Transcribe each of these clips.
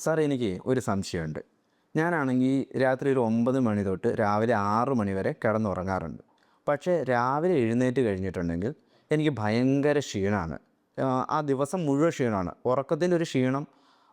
Sir എനിക്ക് ഒരു സംശയമുണ്ട്. ഞാനാണെങ്കിൽ രാത്രി ഒരു ഒമ്പത് മണി തൊട്ട് രാവിലെ ആറ് മണി വരെ കിടന്നുറങ്ങാറുണ്ട്. പക്ഷേ രാവിലെ എഴുന്നേറ്റ് കഴിഞ്ഞിട്ടുണ്ടെങ്കിൽ എനിക്ക് ഭയങ്കര ക്ഷീണമാണ് ആ ദിവസം മുഴുവൻ ക്ഷീണമാണ്. ഉറക്കത്തിന്റെ ഒരു ക്ഷീണം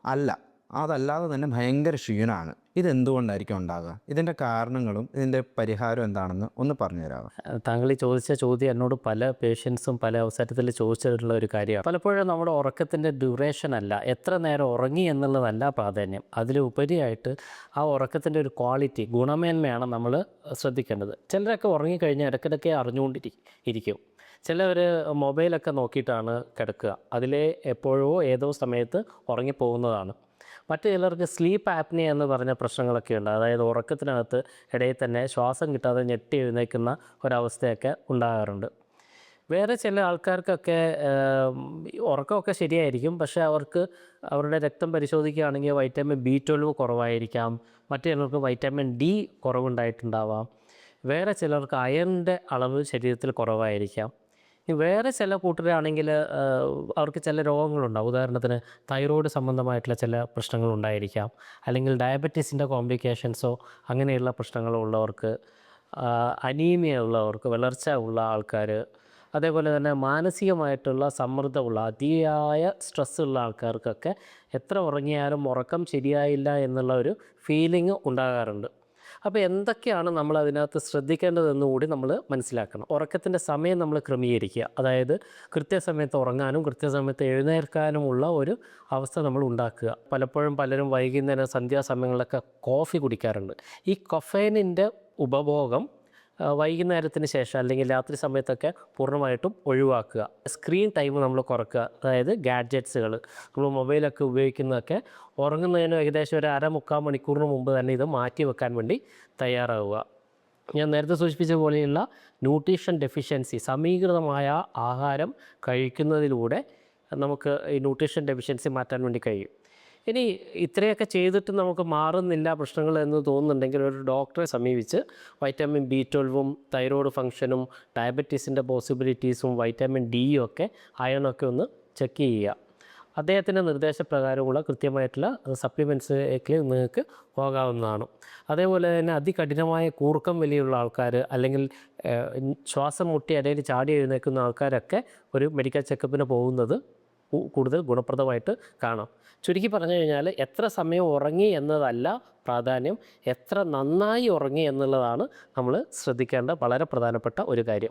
അല്ല. അതല്ലാതെ തന്നെ ഭയങ്കര ക്ഷീണമാണ് ഇതെന്തുകൊണ്ടായിരിക്കും ഉണ്ടാകുക ഇതിന്റെ കാരണങ്ങളും ഇതിന്റെ പരിഹാരം എന്താണെന്ന് ഒന്ന് പറഞ്ഞു തരാമോ താങ്കൾ ഈ ചോദിച്ച ചോദ്യം എന്നോട് പല പേഷ്യൻസും പല അവസരത്തിൽ ചോദിച്ചിട്ടുള്ള ഒരു കാര്യമാണ്. പലപ്പോഴും നമ്മുടെ ഉറക്കത്തിന്റെ ഡ്യൂറേഷൻ അല്ല എത്ര നേരം ഉറങ്ങി എന്നുള്ളതല്ല പ്രാധാന്യം. അതിലുപരിയായിട്ട് ആ ഉറക്കത്തിന്റെ ഒരു ക്വാളിറ്റി ഗുണമേന്മയാണ് നമ്മൾ ശ്രദ്ധിക്കേണ്ടത്. ചിലരൊക്കെ ഉറങ്ങിക്കഴിഞ്ഞാൽ ഇടയ്ക്കിടയ്ക്ക് അറിഞ്ഞുകൊണ്ടിരിക്കും. ചിലവർ മൊബൈലൊക്കെ നോക്കിയിട്ടാണ് കിടക്കുക. അതിലെ എപ്പോഴോ ഏതോ സമയത്ത് ഉറങ്ങിപ്പോകുന്നതാണ്. മറ്റു ചിലർക്ക് സ്ലീപ്പ് ആപ്നി എന്ന് പറഞ്ഞ പ്രശ്നങ്ങളൊക്കെ ഉണ്ട്. അതായത് ഉറക്കത്തിനകത്ത് ഇടയിൽ തന്നെ ശ്വാസം കിട്ടാതെ ഞെട്ടി എഴുന്നേൽക്കുന്ന ഒരവസ്ഥയൊക്കെ ഉണ്ടാകാറുണ്ട്. വേറെ ചില ആൾക്കാർക്കൊക്കെ ഉറക്കമൊക്കെ ശരിയായിരിക്കും. പക്ഷേ അവർക്ക് അവരുടെ രക്തം പരിശോധിക്കുകയാണെങ്കിൽ വൈറ്റമിൻ ബി ട്വൽവ് കുറവായിരിക്കാം. മറ്റു ചിലർക്ക് വൈറ്റമിൻ ഡി കുറവുണ്ടായിട്ടുണ്ടാവാം. വേറെ ചിലർക്ക് അയണിന്റെ അളവ് ശരീരത്തിൽ കുറവായിരിക്കാം. വേറെ ചില കൂട്ടരാണെങ്കിൽ അവർക്ക് ചില രോഗങ്ങളുണ്ടാവും. ഉദാഹരണത്തിന് തൈറോയ്ഡ് സംബന്ധമായിട്ടുള്ള ചില പ്രശ്നങ്ങൾ ഉണ്ടായിരിക്കാം. അല്ലെങ്കിൽ ഡയബറ്റീസിന്റെ കോംപ്ലിക്കേഷൻസോ അങ്ങനെയുള്ള പ്രശ്നങ്ങളോ ഉള്ളവർക്ക് അനീമിയ ഉള്ളവർക്ക് വളർച്ച ഉള്ള ആൾക്കാർ അതേപോലെ തന്നെ മാനസികമായിട്ടുള്ള സമ്മർദ്ദമുള്ള അതിയായ സ്ട്രെസ് ഉള്ള ആൾക്കാർക്കൊക്കെ എത്ര ഉറങ്ങിയാലും ഉറക്കം ശരിയായില്ല എന്നുള്ള ഒരു ഫീലിംഗ് ഉണ്ടാകാറുണ്ട്. അപ്പോൾ എന്തൊക്കെയാണ് നമ്മൾ അതിനകത്ത് ശ്രദ്ധിക്കേണ്ടതെന്ന് കൂടി നമ്മൾ മനസ്സിലാക്കണം. ഉറക്കത്തിന്റെ സമയം നമ്മൾ ക്രമീകരിക്കുക. അതായത് കൃത്യസമയത്ത് ഉറങ്ങാനും കൃത്യസമയത്ത് എഴുന്നേൽക്കാനുമുള്ള ഒരു അവസ്ഥ നമ്മൾ ഉണ്ടാക്കുക. പലപ്പോഴും പലരും വൈകുന്നേരം സന്ധ്യാസമയങ്ങളിലൊക്കെ കോഫി കുടിക്കാറുണ്ട്. ഈ കൊഫൈനിന്റെ ഉപഭോഗം വൈകുന്നേരത്തിന് ശേഷം അല്ലെങ്കിൽ രാത്രി സമയത്തൊക്കെ പൂർണമായിട്ടും ഒഴിവാക്കുക. സ്ക്രീൻ ടൈം നമ്മൾ കുറക്കുക. അതായത് ഗാഡ്ജറ്റ്സുകൾ നമ്മൾ മൊബൈലൊക്കെ ഉപയോഗിക്കുന്നതൊക്കെ ഉറങ്ങുന്നതിന് ഏകദേശം ഒരു അര മുക്കാൽ മണിക്കൂറിന് മുമ്പ് തന്നെ ഇത് മാറ്റി വെക്കാൻ വേണ്ടി തയ്യാറാവുക. ഞാൻ നേരത്തെ സൂചിപ്പിച്ച പോലെയുള്ള ന്യൂട്രീഷൻ ഡെഫിഷ്യൻസി സമീകൃതമായ ആഹാരം കഴിക്കുന്നതിലൂടെ നമുക്ക് ഈ ന്യൂട്രീഷൻ ഡെഫിഷ്യൻസി മാറ്റാൻ വേണ്ടി കഴിയും. ഇനി ഇത്രയൊക്കെ ചെയ്തിട്ട് നമുക്ക് മാറുന്നില്ല പ്രശ്നങ്ങൾ എന്ന് തോന്നുന്നുണ്ടെങ്കിൽ ഒരു ഡോക്ടറെ സമീപിച്ച് വൈറ്റമിൻ ബി ട്വൽവും തൈറോയ്ഡ് ഫംഗ്ഷനും ഡയബറ്റീസിന്റെ പോസിബിലിറ്റീസും വൈറ്റമിൻ ഡിയും ഒക്കെ അയണൊക്കെ ഒന്ന് ചെക്ക് ചെയ്യുക. അദ്ദേഹത്തിന്റെ നിർദ്ദേശപ്രകാരമുള്ള കൃത്യമായിട്ടുള്ള സപ്ലിമെൻസിലേക്ക് നിങ്ങൾക്ക് പോകാവുന്നതാണ്. അതേപോലെ തന്നെ അതികഠിനമായ കൂർക്കം വലിയുള്ള ആൾക്കാർ അല്ലെങ്കിൽ ശ്വാസം മുട്ടി ഇടയിൽ ചാടി എഴുന്നേൽക്കുന്ന ആൾക്കാരൊക്കെ ഒരു മെഡിക്കൽ ചെക്കപ്പിന് പോകുന്നത് കൂടുതൽ ഗുണപ്രദമായിട്ട് കാണാം. ചുരുക്കി പറഞ്ഞു കഴിഞ്ഞാൽ എത്ര സമയം ഉറങ്ങി എന്നതല്ല പ്രാധാന്യം എത്ര നന്നായി ഉറങ്ങി എന്നുള്ളതാണ് നമ്മൾ ശ്രദ്ധിക്കേണ്ട വളരെ പ്രധാനപ്പെട്ട ഒരു കാര്യം.